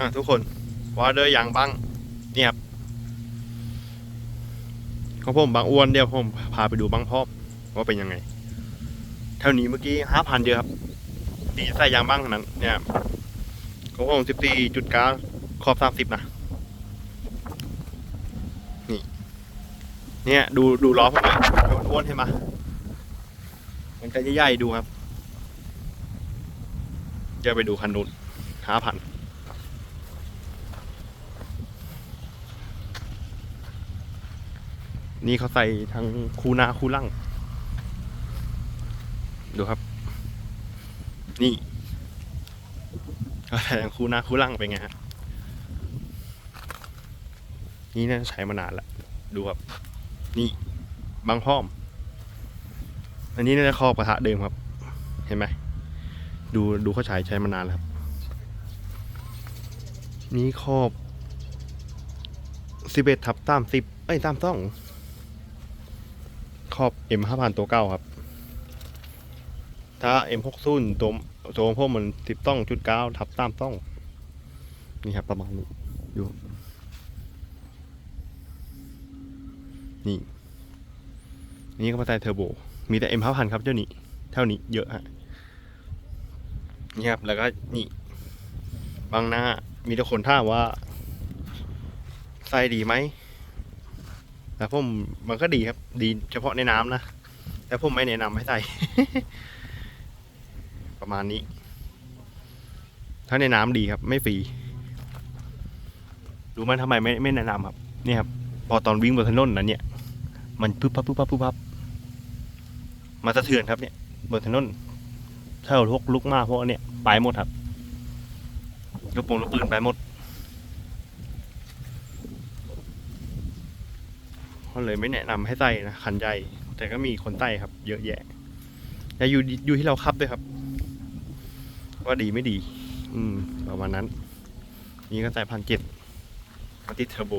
อะทุกคนว่าเดอร์อย่างบ้างเนี่ยครับของผมบางอ้วนเดี๋ยวผมพาไปดูบางพอว่าเป็นยังไงเท่านี้เมื่อกี้ห้าพันเยอะครับดีใส่ยางบ้างนั้น เนี่ยของผมสิบสี่จุดเก้าขอบสามสิบนะนี่ เนี่ย ดูดูล้อผมเลยอ้วนใช่ไหมมันจะใหญ่ๆดูครับจะไปดูคันนู้นห้าพัน นี่เขาใส่ทั้งคูนาคูหลังดูครับ นี่เขาใส่ทั้งคูนาคูหลังเป็นไงฮะนี่น่าใช้มานานล้วดูครับ นี่บางพ้อม อันนี้น่าจะครอบกระทะเดิมครับ เห็นไหมดูดูเขาใช้ใช้มานานแล้วครับ นี่ครอบสิบเอ็ดทับตามสิบเอ้ยตามต้อง ครอบ M ห้าพันตัวเก้าครับ ถ้า M หกศูนตัวตัวพวกมันสิบต้องจุดเก้าทับตามต้อง นี่ครับประมาณนี้ดู นี่ นี่ก็มาใส่เทอร์โบ มีแต่ M ห้าพันครับเจ้านี้ เท่านี้เยอะฮะ นี่ครับ แล้วก็นี่บางหน้า มีแต่คนถามว่า ใส่ดีไหม แต่ผมมันก็ดีครับ ดีเฉพาะในน้ำนะ แต่ผมไม่แนะนำให้ใส่ ประมาณนี้ ถ้าในน้ำดีครับ ไม่ฟรีรู้ไหมทำไมไม่ไม่แนะนำครับเนี่ยครับ พอตอนวิ่งบนถนนนะเนี่ย มันปุ๊บปั๊บปุ๊บปั๊บปุ๊บปั๊บมาสะเทือนครับเนี่ยบนถนนถ้าเราลุกลุกมากพวกนเนี่ยไปหมดครับลูกปงลูกปืนไปหมด ก็เลยไม่แนะนำให้ใส่นะคันใหญ่ แต่ก็มีคนใส่ครับ เยอะแยะแต่อยู่อยู่ที่เราขับด้วยครับ ว่าดีไม่ดี อืมประมาณนั้น นี่ก็ใส่พันเจ็ดมาติดเทอร์โบ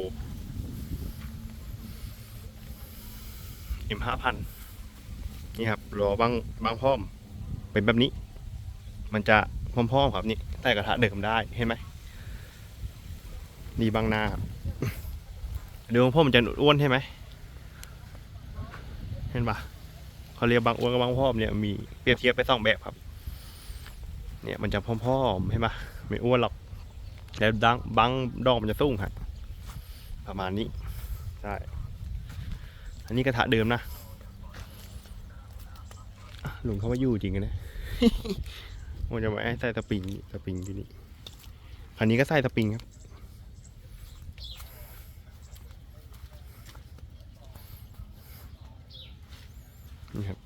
M ห้าพันนี่ครับรอบางบางพร้อม เป็นแบบนี้ มันจะพร้อมๆครับนี่ใส่กระทะเดิมได้เห็นไหมนี่บางนาครับดูของพ่อมันจะอ้วนใช่ไหม เห็นปะเขาเรียกบางอ้วนกับบางพร้อมเนี่ยมีเปรียบเทียบไปสองแบบครับ เนี่ยมันจะพร้อมๆเห็นปะไม่อ้วนหรอกแล้วดังบางดอกมันจะสูงครับประมาณนี้ใช่อันนี้กระทะเดิมนะอะลุงเขามาอยู่จริงกันนะมันจะมาให้ใส่สปริงสปริงที่นี่คันนี้ก็ใส่สปริงครับ นี่ครับ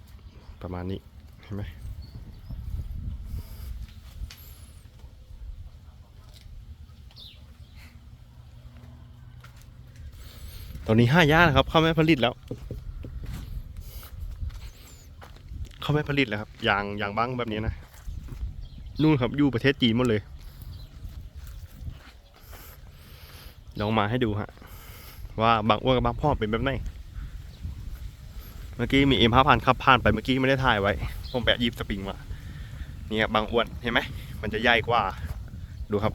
ประมาณนี้เห็นไหมตอนนี้ห้าย่านนะครับ เข้าไม่ผลิตแล้ว เข้าไม่ผลิตแล้วครับอย่างอย่างบ้างแบบนี้นะนู่นครับอยู่ประเทศจีนหมดเลยลองมาให้ดูฮะว่าบางอ้วนกับบางพ่อเป็นแบบไหน เมื่อกี้มีเอ็มห้าพันขับผ่านไปเมื่อกี้ไม่ได้ถ่ายไว้ ผมแปะยิบสปริงมา นี่ครับบางอ้วนเห็นไหม มันจะใหญ่กว่า ดูครับ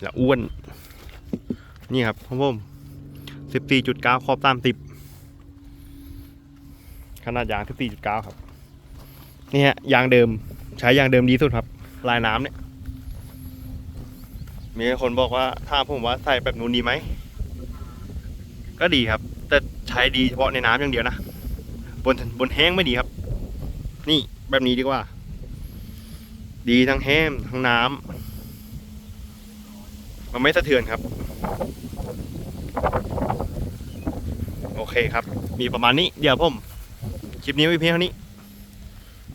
แล้วอ้วน นี่ครับของผมสิบสี่จุดเก้าขอบตามติบขนาดยางที่4.9ครับ นี่ฮะยางเดิมใช้ยางเดิมดีสุดครับ ลายน้ำเนี่ย มีคนบอกว่าถ้าผมว่าใส่แบบนู้นดีไหม ก็ดีครับ แต่ใช้ดีเฉพาะในน้ำอย่างเดียวนะ บนบนแห้งไม่ดีครับ นี่แบบนี้ดีกว่า ดีทั้งแห้งทั้งน้ำมันไม่สะเทือนครับ โอเคครับ มีประมาณนี้เดี๋ยวผมคลิปนี้ไว้เพียงเท่านี้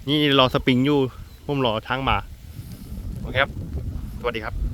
นี่รอสปริงอยู่ผมรอทางมา โอเคครับ สวัสดีครับ